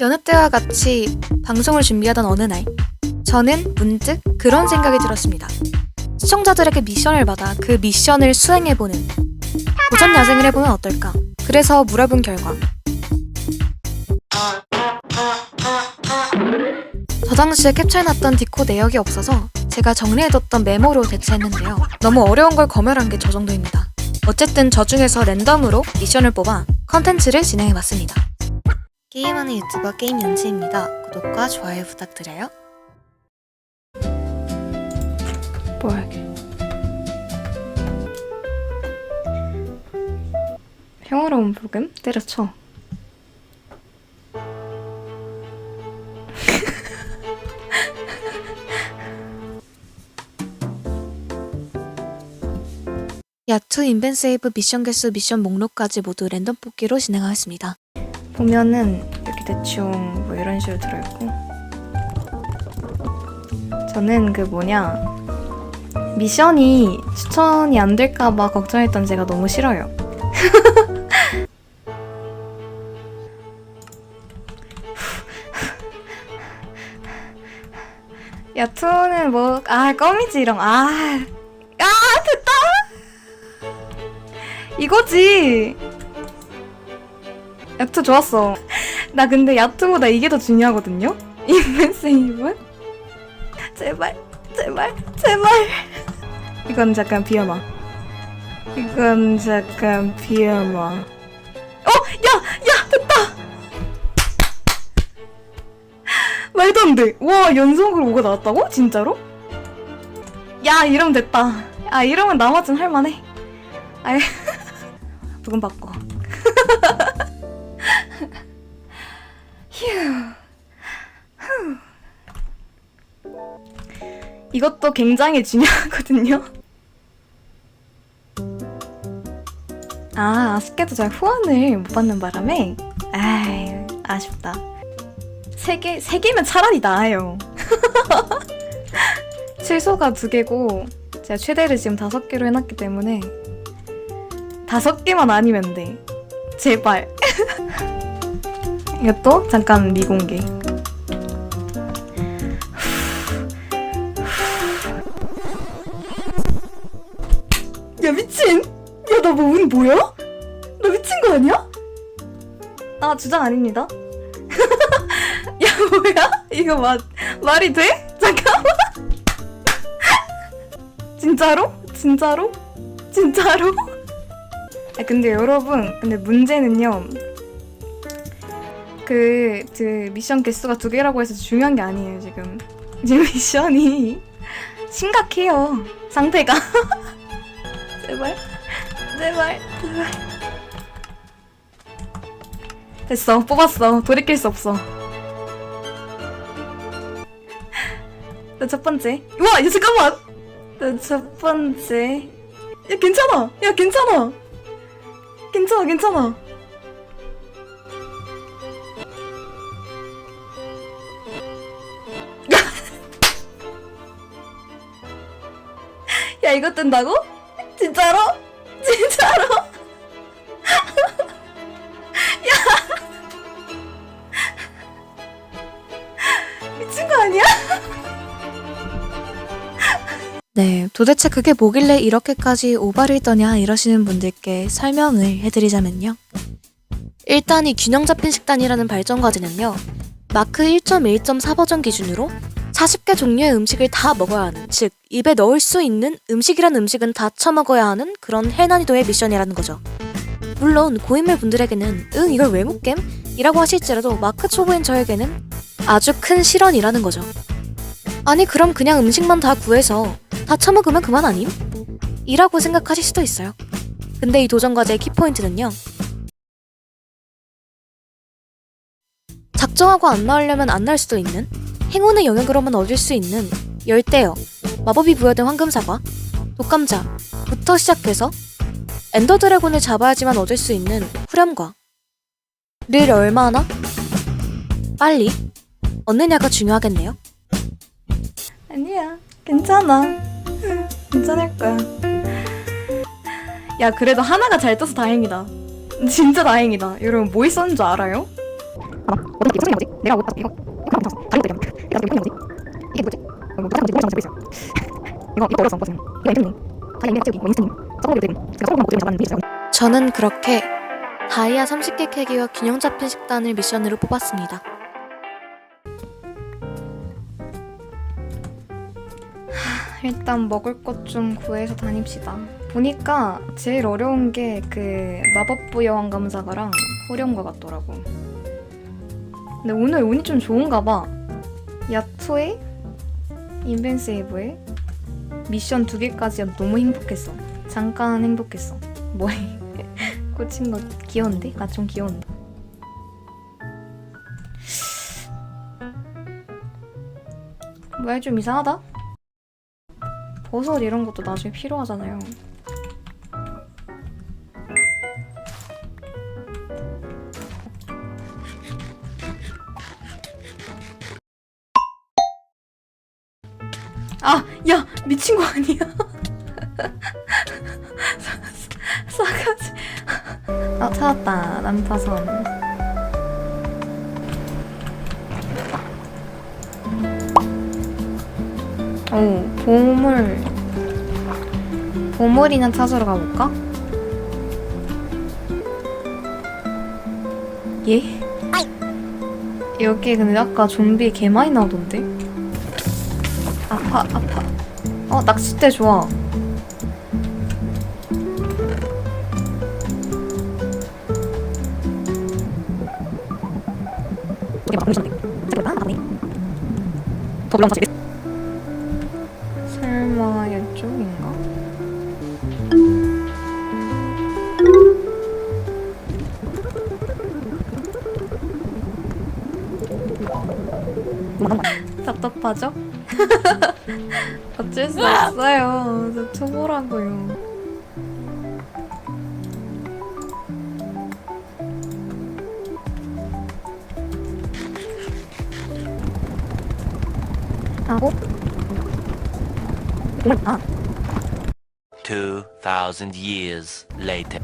여느 때와 같이 방송을 준비하던 어느 날, 저는 문득 그런 생각이 들었습니다. 시청자들에게 미션을 받아 그 미션을 수행해보는 도전 야생을 해보면 어떨까? 그래서 물어본 결과 저 당시에 캡처해놨던 디코 내역이 없어서 제가 정리해뒀던 메모로 대체했는데요. 너무 어려운 걸 검열한 게 저 정도입니다. 어쨌든 저 중에서 랜덤으로 미션을 뽑아 컨텐츠를 진행해봤습니다. 게임하는 유튜버 게임 연지입니다. 구독과 좋아요 부탁드려요. 뭐야 이게? 평화로운 부금 때려쳐. 야투 인벤세이브 미션 개수 미션 목록까지 모두 랜덤 뽑기로 진행하겠습니다. 보면은 이렇게 대충 뭐 이런 식으로 들어있고 저는 그 뭐냐 미션이 추천이 안 될까봐 걱정했던 제가 너무 싫어요. 야투는 뭐, 아, 껌이지, 이런, 아. 아, 됐다! 이거지! 야투 좋았어. 나 근데 야투보다 이게 더 중요하거든요? 인벤세이브? 제발, 제발, 제발. 이건 잠깐 비어마. 이건 잠깐 비어마. 어! 야! 야! 됐다! 말도 안 돼. 와, 연속으로 5가 나왔다고? 진짜로? 야, 이러면 됐다. 아, 이러면 나머진 할만해. 아이, 부금 바꿔. 휴. 후. 이것도 굉장히 중요하거든요. 아, 아쉽게도 제가 후원을 못 받는 바람에, 아이, 아쉽다. 세 개, 세 개면 차라리 나아요. 최소가 두 개고, 제가 최대를 지금 다섯 개로 해놨기 때문에, 다섯 개만 아니면 돼. 제발. 이것도 잠깐 미공개. 야 미친! 야 나 뭐 운 뭐야? 나 미친 거 아니야? 아 주장 아닙니다. 야 뭐야? 이거 마, 말이 돼? 잠깐만. 진짜로? 진짜로? 진짜로? 아, 근데 여러분, 근데 문제는요. 그, 그 미션 개수가 두 개라고 해서 중요한 게 아니에요, 지금. 지금 미션이 심각해요. 상태가. 제발. 제발. 제발. 됐어. 뽑았어. 돌이킬 수 없어. 나첫 번째. 우와, 야, 잠깐만! 나첫 번째. 야, 괜찮아! 야, 괜찮아! 괜찮아, 괜찮아. 야, 이거 뜬다고? 진짜로? 진짜로? 야! 미친 거 아니야? 네, 도대체 그게 뭐길래 이렇게까지 오바를 떠냐 이러시는 분들께 설명을 해드리자면요. 일단 이 균형 잡힌 식단이라는 발전 과제는요. 마크 1.1.4 버전 기준으로 40개 종류의 음식을 다 먹어야 하는, 즉 입에 넣을 수 있는 음식이란 음식은 다 처먹어야 하는 그런 해난이도의 미션이라는 거죠. 물론 고인물 분들에게는 응 이걸 왜 못 겜? 이라고 하실지라도 마크 초보인 저에게는 아주 큰 실언이라는 거죠. 아니 그럼 그냥 음식만 다 구해서 다 처먹으면 그만 아님? 이라고 생각하실 수도 있어요. 근데 이 도전 과제의 키포인트는요. 작정하고 안 나오려면 안 날 수도 있는 행운의 영역으로만 얻을 수 있는 열대어, 마법이 부여된 황금사과, 독감자부터 시작해서 엔더 드래곤을 잡아야지만 얻을 수 있는 후렴과 를 얼마나 빨리 얻느냐가 중요하겠네요. 아니야, 괜찮아. 괜찮을 거야. 야, 그래도 하나가 잘 떠서 다행이다. 진짜 다행이다. 여러분, 뭐 있었는 줄 알아요? 봐봐. 어떤 게 무슨 거지? 내가 못 봤어. 이거 이거 안 봤어. 다른 거 때문에. 내가 지금 무슨 거지? 이게 뭐지? 어, 뭐 다른 거지? 뭐라고 적고 있어요. 이거 이거 어려서 거든. 이거 엔트님. 다이아 인벤 채우기. 뭐 인스님. 서버를 되고. 제가 서버 먹고 잡았는데 있어요. 저는 그렇게 다이아 30개 캐기와 균형 잡힌 식단을 미션으로 뽑았습니다. 일단 먹을 것 좀 구해서 다닙시다. 보니까 제일 어려운 게 그 마법부 여왕 감사가랑 호령과 같더라고. 근데 오늘 운이 좀 좋은가 봐. 야토에 인벤세이브에 미션 두 개까지 너무 행복했어. 잠깐 행복했어. 뭐해? 꽂힌 거 귀여운데? 나 좀 귀여운데. 뭐야 좀 이상하다? 버섯 이런 것도 나중에 필요하잖아요. 미친 거 아니야? 싸가지. 아, 찾았다. 난타선. 오, 보물. 보물이나 찾으러 가볼까? 예? 여기 근데 아까 좀비 개 많이 나오던데? 아파, 아파. 어, 낚싯대 좋아. 보이 어쩔 수 없어요. 저 초보라고요. 하고 공을 아2,000 years later.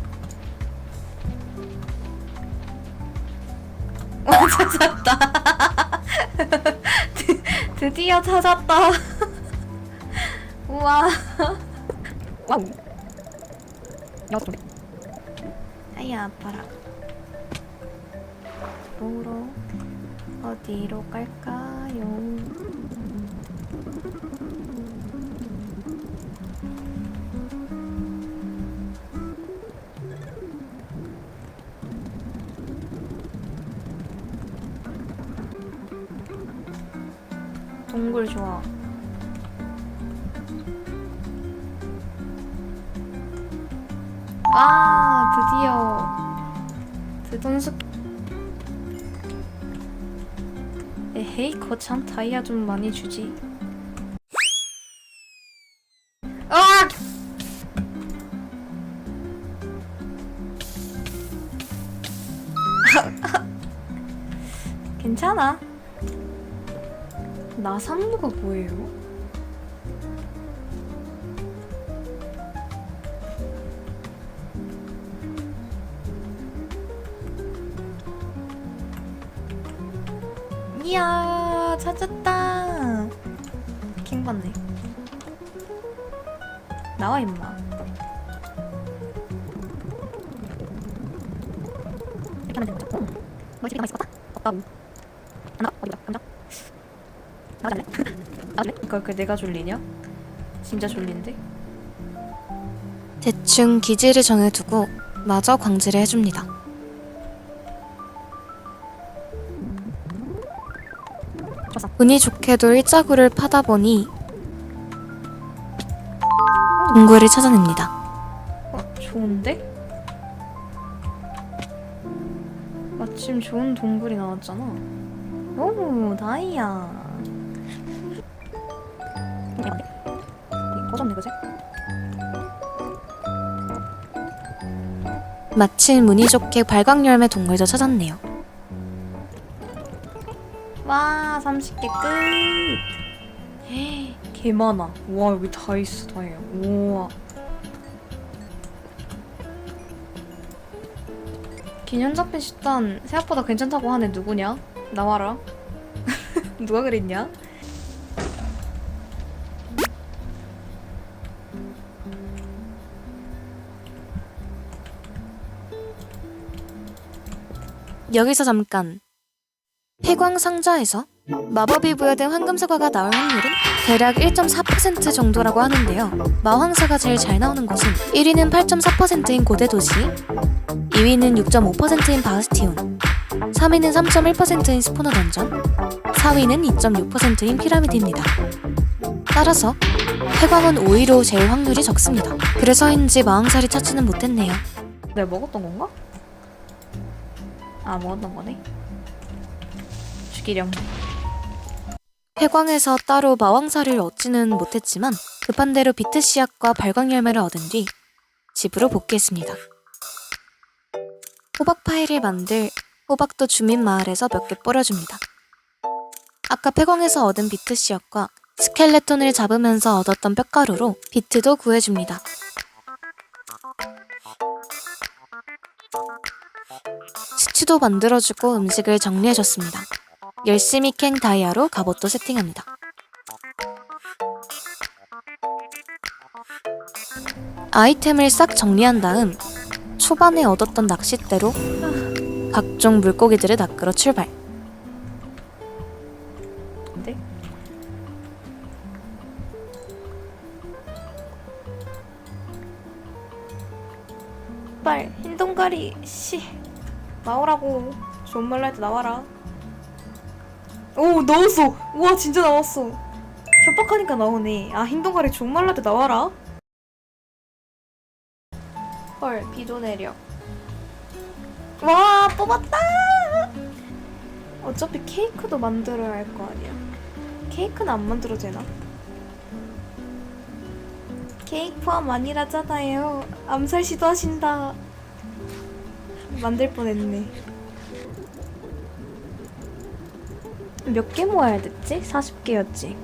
드, 드디어 찾았다. 우와. 와우. 여섯 개. 아야 아파라. 보러 어디로 갈까요? 동굴 좋아. 아 드디어 드돈수 에헤이 거참 다이아 좀 많이 주지 아! 괜찮아 나삼루가 뭐예요? 나와 임마 이렇게 하면 되는 거죠. 어. 너 집에 가만 있을 것 같아? 없다고. 하나 어디가? 감자. 나가자. 나갈래? 이걸 그 내가 졸리냐? 진짜 졸린데? 대충 기지를 정해두고 마저 광질을 해줍니다. 운이 좋게도 일자구를 파다 보니 동굴을 찾아냅니다. 어 좋은데? 마침 좋은 동굴이 나왔잖아 오 다이아 꺼졌네 그지? 마침 운이 좋게 발광열매 동굴도 찾았네요. 와 30개 끝 개 많아 와 여기 다 있어 다이아 우와 잡힌 식단 생각보다 괜찮다고 하네 누구냐? 나와라. 누가 그랬냐? 여기서 잠깐. 해광 상자에서 마법이 부여된 황금 사과가 나올 확률은 대략 1.4% 정도라고 하는데요. 마황사가 제일 잘 나오는 곳은 1위는 8.4%인 고대 도시, 2위는 6.5%인 바스티온, 3위는 3.1%인 스포너 던전, 4위는 2.6%인 피라미드입니다. 따라서 해광은 5위로 제일 확률이 적습니다. 그래서인지 마왕살이 찾지는 못했네요. 내가 먹었던 건가? 아 먹었던 거네. 죽이렴. 회광에서 따로 마왕사를 얻지는 못했지만 급한 대로 비트 씨앗과 발광 열매를 얻은 뒤 집으로 복귀했습니다. 호박 파이를 만들 호박도 주민 마을에서 몇 개 뿌려줍니다. 아까 폐광에서 얻은 비트 씨앗과 스켈레톤을 잡으면서 얻었던 뼈가루로 비트도 구해줍니다. 스튜도 만들어주고 음식을 정리해줬습니다. 열심히 캔 다이아로 갑옷도 세팅합니다. 아이템을 싹 정리한 다음 초반에 얻었던 낚싯대로 각종 물고기들을 낚으러 출발. 빨 흰동가리 씨 나오라고 좋은 말로 할때 나와라 오 나왔어 우와 진짜 나왔어 협박하니까 나오네 아 흰동가리 때 나와라 헐 비도 내려 와 뽑았다 어차피 케이크도 만들어야 할 거 아니야 케이크는 안 만들어도 되나? 케이크 포함 아니라잖아요. 암살 시도하신다. 만들 뻔했네. 몇 개 모아야 됐지? 40개였지.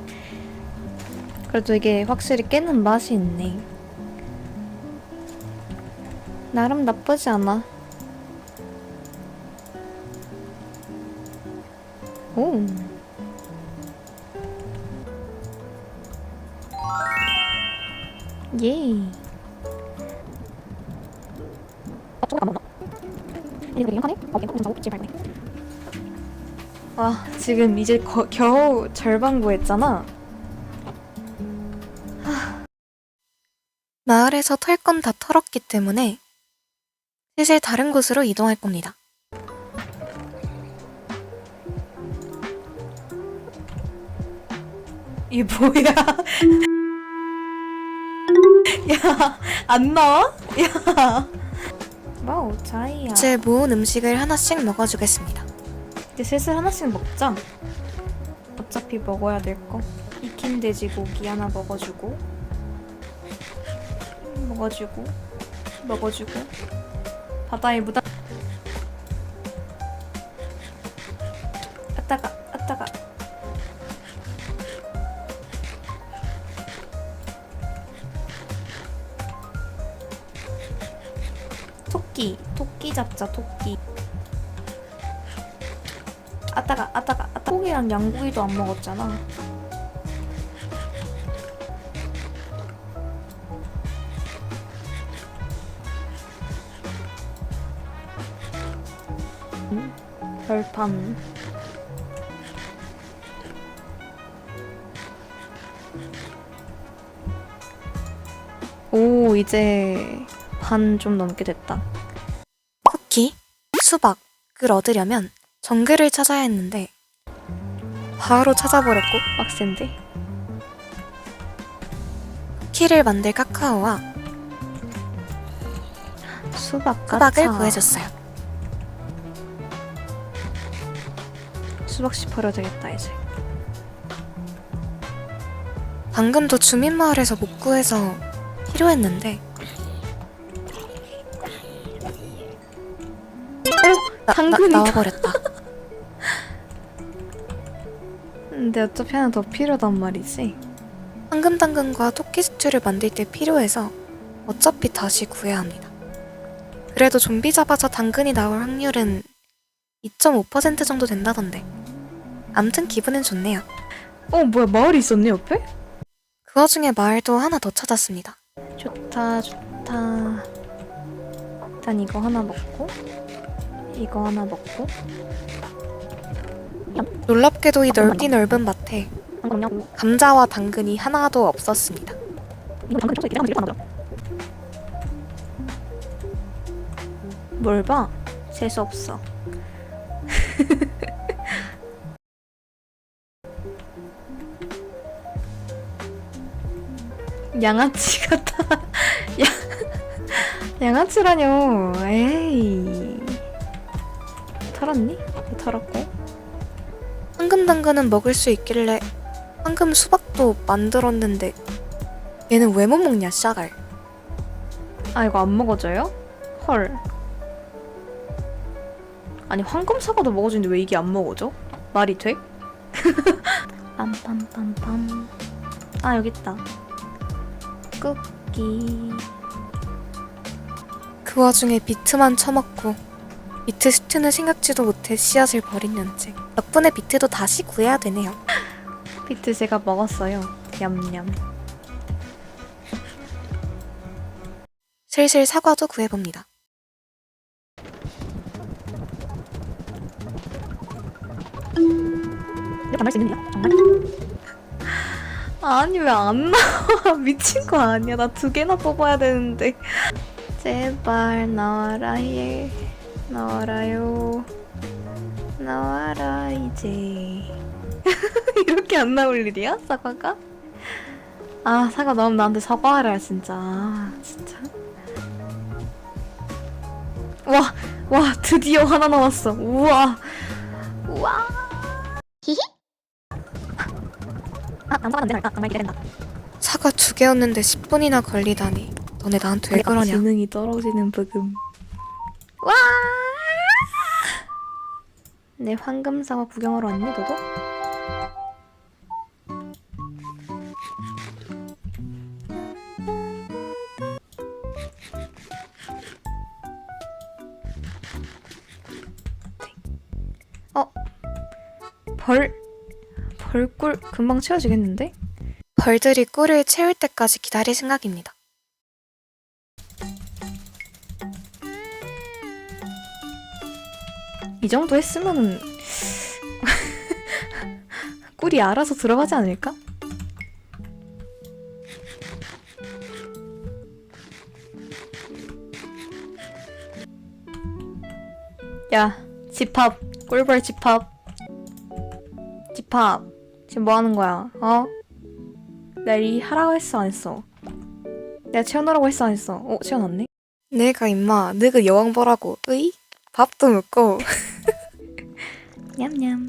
그래도 이게 확실히 깨는 맛이 있네. 나름 나쁘지 않아. 오. 예. 먹나? 얘네들 이용하네? 어, 얘 먹는 자고 집 밟네. 와, 지금 이제 거, 겨우 절반 구했잖아. 마을에서 털 건 다 털었기 때문에 슬슬 다른 곳으로 이동할 겁니다. 이게 뭐야? 야, 안 나와? 야. 와우, 자이야. 제 모은 음식을 하나씩 먹어주겠습니다. 이제 슬슬 하나씩 먹자. 어차피 먹어야 될 거. 익힌 돼지고기 하나 먹어주고, 먹어주고, 먹어주고. 바다에 무다. 아따가, 아따가. 토끼, 토끼 잡자, 토끼. 아따가 아따가 아따. 고기랑 양고기도 안 먹었잖아. 음, 별판. 오 이제 반 좀 넘게 됐다. 쿠키, 수박 을 얻으려면 정글을 찾아야 했는데 바로 찾아버렸고 빡센데 쿠키를 만들 카카오와 수박 수박을 까차. 구해줬어요. 수박씨 버려야 되겠다 이제 방금도 주민 마을에서 못 구해서 필요했는데 나, 나, 당근이다. 나와버렸다. 근데 어차피 하나 더 필요하단 말이지. 황금 당근과 토끼 스튜를 만들 때 필요해서 어차피 다시 구해야 합니다. 그래도 좀비 잡아서 당근이 나올 확률은 2.5% 정도 된다던데. 암튼 기분은 좋네요. 어 뭐야 마을이 있었네 옆에? 그 와중에 마을도 하나 더 찾았습니다. 좋다 좋다 일단 이거 하나 먹고 이거 하나 먹고 놀랍게도 이 넓디 넓은 밭에. 감자와 당근이 하나도 없었습니다. 뭘 봐? 재수 없어 양아치 같아 양, 양아치라뇨 에이 털었니? 털었고 당근은 먹을 수 있길래 황금 수박도 만들었는데 얘는 왜 못 먹냐 샤갈. 아 이거 안 먹어져요? 헐 아니 황금 사과도 먹어주는데 왜 이게 안 먹어져? 말이 돼? 빰빰빰빰 아 여기 있다 쿠키 그 와중에 비트만 처먹고 비트 스튜는 생각지도 못해 씨앗을 버린 년체. 덕분에 비트도 다시 구해야 되네요. 비트 제가 먹었어요 냠냠 슬슬 사과도 구해봅니다. 이렇게 말수 있는 일이야? 정말? 아니 왜 안 나와 미친 거 아니야 나 두 개나 뽑아야 되는데 제발 나와라 예 나와라요 나와라 이제 이렇게 안 나올 일이야 사과가? 아 사과 나오면 나한테 사과하라 진짜 아, 진짜 와 와 드디어 하나 나왔어 우와 우와 아, 남사가 안 되나? 아, 정말 기대된다. 사과 두 개였는데 10분이나 걸리다니. 너네 나한테 왜 그러냐? 지능이 떨어지는 부금. 와! 내 황금사과 구경하러 왔니, 너도? 어? 벌, 벌꿀 금방 채워지겠는데? 벌들이 꿀을 채울 때까지 기다릴 생각입니다. 이 정도 했으면은 꿀이 알아서 들어가지 않을까? 야, 집합, 꿀벌 집합. 집합. 지금 뭐 하는 거야? 어? 내가 이 하라고 했어, 안 했어? 내가 채워놓으라고 했어, 안 했어? 어, 채워놨네? 내가 임마 너그 여왕 보라고 으이? 밥도 먹고 냠냠.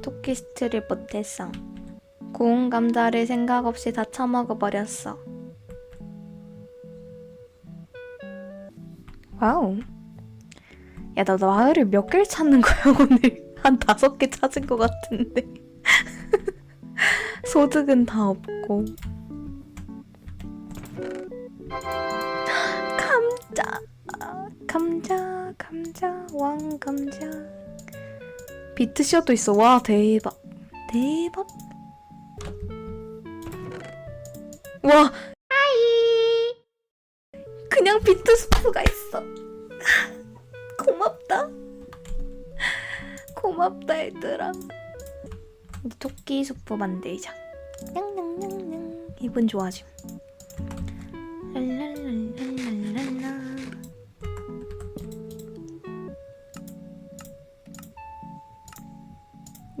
토끼 스트를 못했어. 고운 감자를 생각 없이 다 처먹어 버렸어. 와우. 야, 나 마을을 몇 개를 찾는 거야, 오늘? 한 다섯 개 찾은 것 같은데. 소득은 다 없고. 감자. 감자, 감자, 왕 감자. 비트 시어도 있어. 와, 대박. 대박. 와. 하이. 그냥 비트 스프가 있어. 고맙다. 고맙다, 얘들아. 이제 토끼 수프 만들자. 냥냥냥냥. 기분 좋아짐.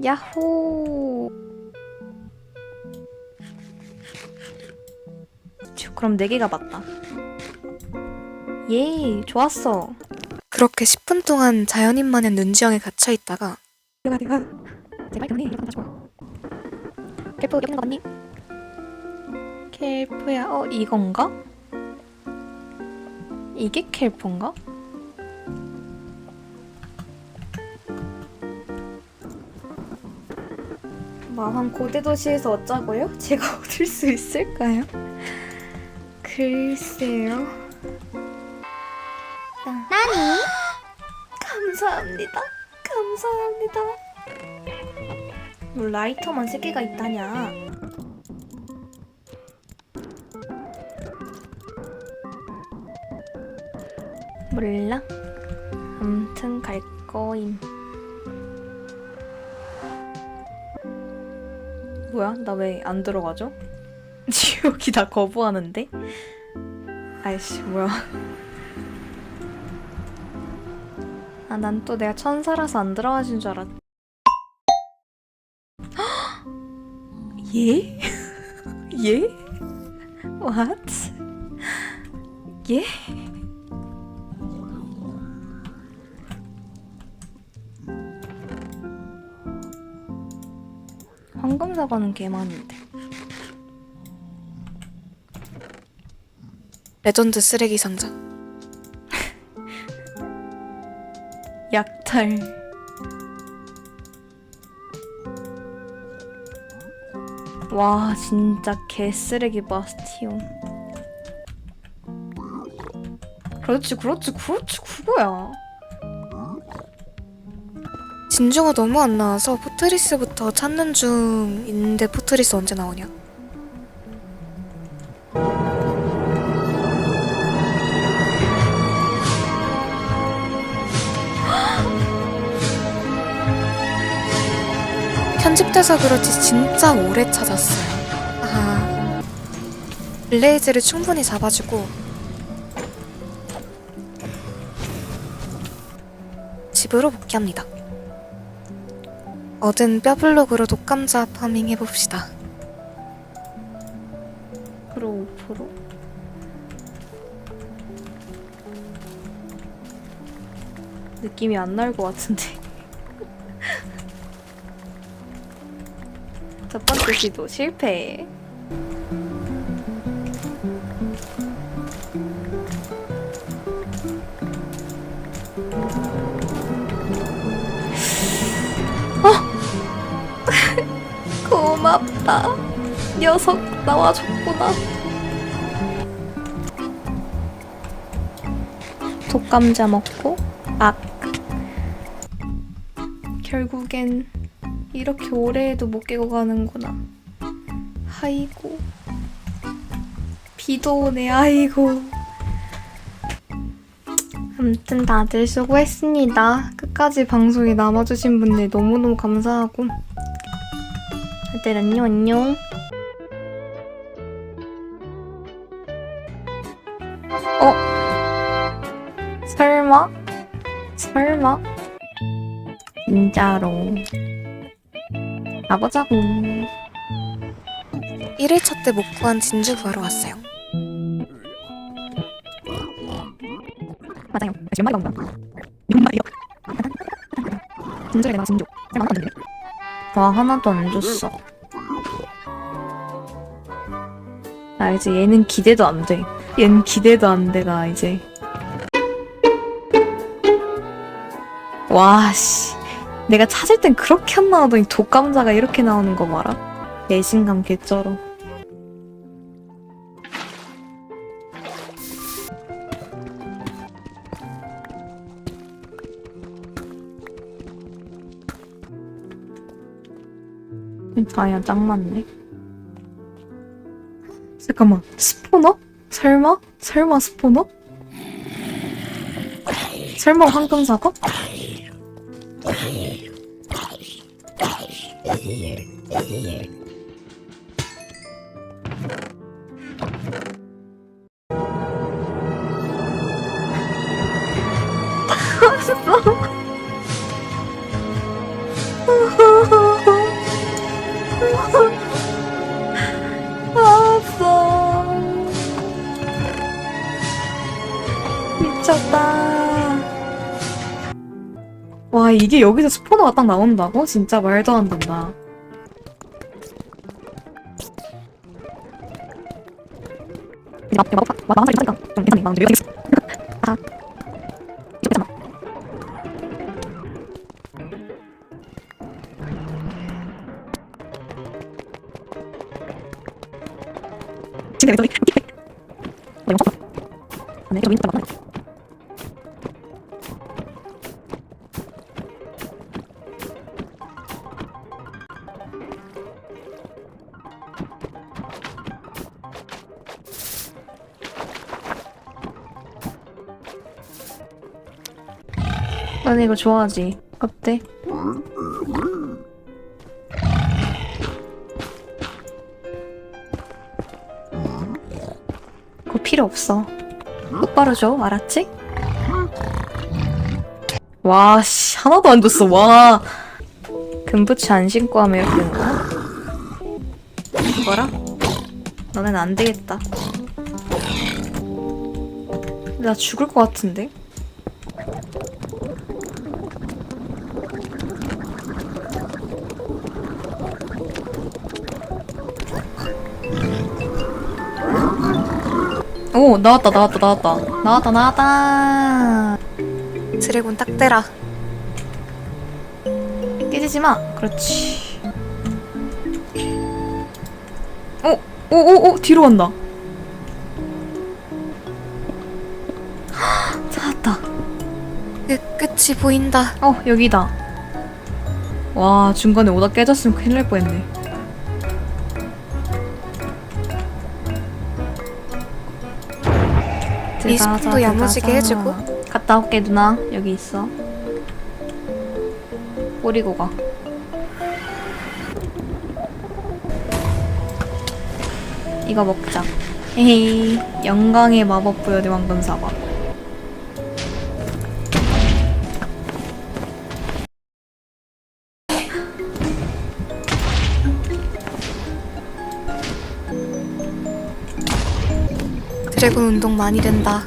야호. 쭈, 그럼 네 개가 맞다. 예, 좋았어. 그렇게 10분 동안 자연인만의 눈지형에 갇혀 있다가 내가 내가 제발 이렇게 다시 봐. 캘프 여기 있는 거 맞니? 켈프야, 어 이건가? 이게 켈프인가? 마왕 고대 도시에서 어쩌고요? 제가 얻을 수 있을까요? 글쎄요. 나니? 감사합니다. 감사합니다. 뭐 라이터만 세 개가 있다냐? 몰라. 암튼 갈 거임. 뭐야? 나 왜 안 들어가죠? 지옥이 다 거부하는데? 아이씨, 뭐야. 아, 난 또 내가 천사라서 안 들어가진 줄 알았. 예? 예? What? 예? 황금 사과는 개 많은데. 레전드 쓰레기 상자. 약탈. 와 진짜 개 쓰레기 바스티온. 그렇지 그렇지 그렇지 그거야. 진주가 너무 안 나와서 포트리스부터 찾는 중인데 포트리스 언제 나오냐? 편집돼서 그렇지 진짜 오래 찾았어요. 아, 블레이즈를 충분히 잡아주고 집으로 복귀합니다. 얻은 뼈블록으로 독감자 파밍 해봅시다. 프로 5%? 느낌이 안 날 것 같은데. 첫 번째 시도 실패. 고맙다. 녀석 나와줬구나. 독감자 먹고 악. 결국엔 이렇게 오래 해도 못 깨고 가는구나. 아이고. 비도 오네, 아이고. 아무튼 다들 수고했습니다. 끝까지 방송에 남아주신 분들 너무너무 감사하고. 다들 안녕, 안녕. 어? 설마? 설마? 진짜로. 가보자고. 1일차 때 못 구한 진주 구하러 왔어요. 맞아요. 지금 말이 나온다. 연말이요. 진주래 내가 진주. 와 하나도 안 줬어. 나 이제 얘는 기대도 안 돼. 얘는 기대도 안 돼, 나 이제. 와, 씨. 내가 찾을 땐 그렇게 안 나오더니 독감자가 이렇게 나오는 거 봐라. 배신감 개쩔어. 아야 짱 많네. 잠깐만 스포너? 설마? 설마 스포너? 설마 황금 사과? 이게 여기서 스포너가 딱 나온다고? 진짜 말도 안 된다. 나 마법 마 마법 살이 있으니까 좀 괜찮네. 마음 좀 여기서. 아. 난 이거 좋아하지. 어때? 그거 필요 없어. 똑바로 줘, 알았지? 와, 씨, 하나도 안 줬어, 와. 금부츠 안 신고 하면 이렇게 되는 거야? 뭐라? 너넨 안 되겠다. 나 죽을 것 같은데? 오 나왔다 나왔다 나왔다. 나왔다 나왔다. 드래곤 딱 대라. 깨지지 마. 그렇지. 어, 오오 오 오 뒤로 간다. 헉, 찾았다. 그 끝이 보인다. 어 여기다. 와 중간에 오다 깨졌으면 큰일 날 뻔했네 스푼도 야무지게. 해주고. 갔다 올게 누나. 여기 있어. 버리고 가. 이거 먹자. 헤헤이. 영광의 마법 부여대 왕금 사과 드래곤 운동 많이 된다.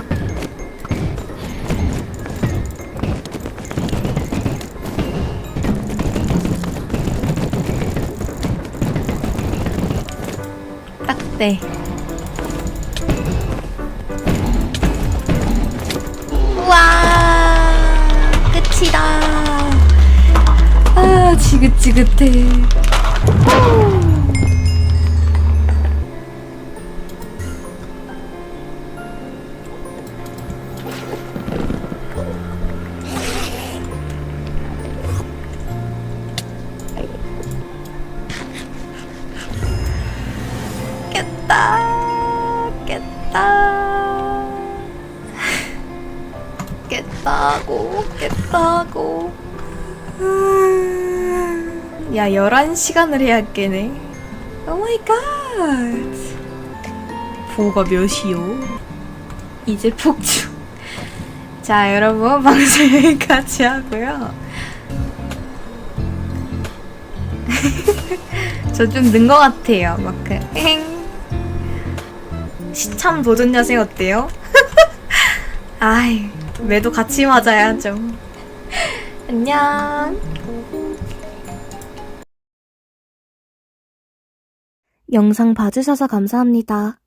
딱대 우와 끝이다. 아 지긋지긋해. 깼 깼다고 깼다고. 야 11시간을 해야 깨네. 오마이갓 보가 몇이요? 이제 폭주. 자 여러분 방송 여기까지 하고요. 저 좀 는 것 같아요. 마크 엥. 시참 도전 여생 어때요? 아이, 매도 같이 맞아야죠. 안녕. 영상 봐주셔서 감사합니다.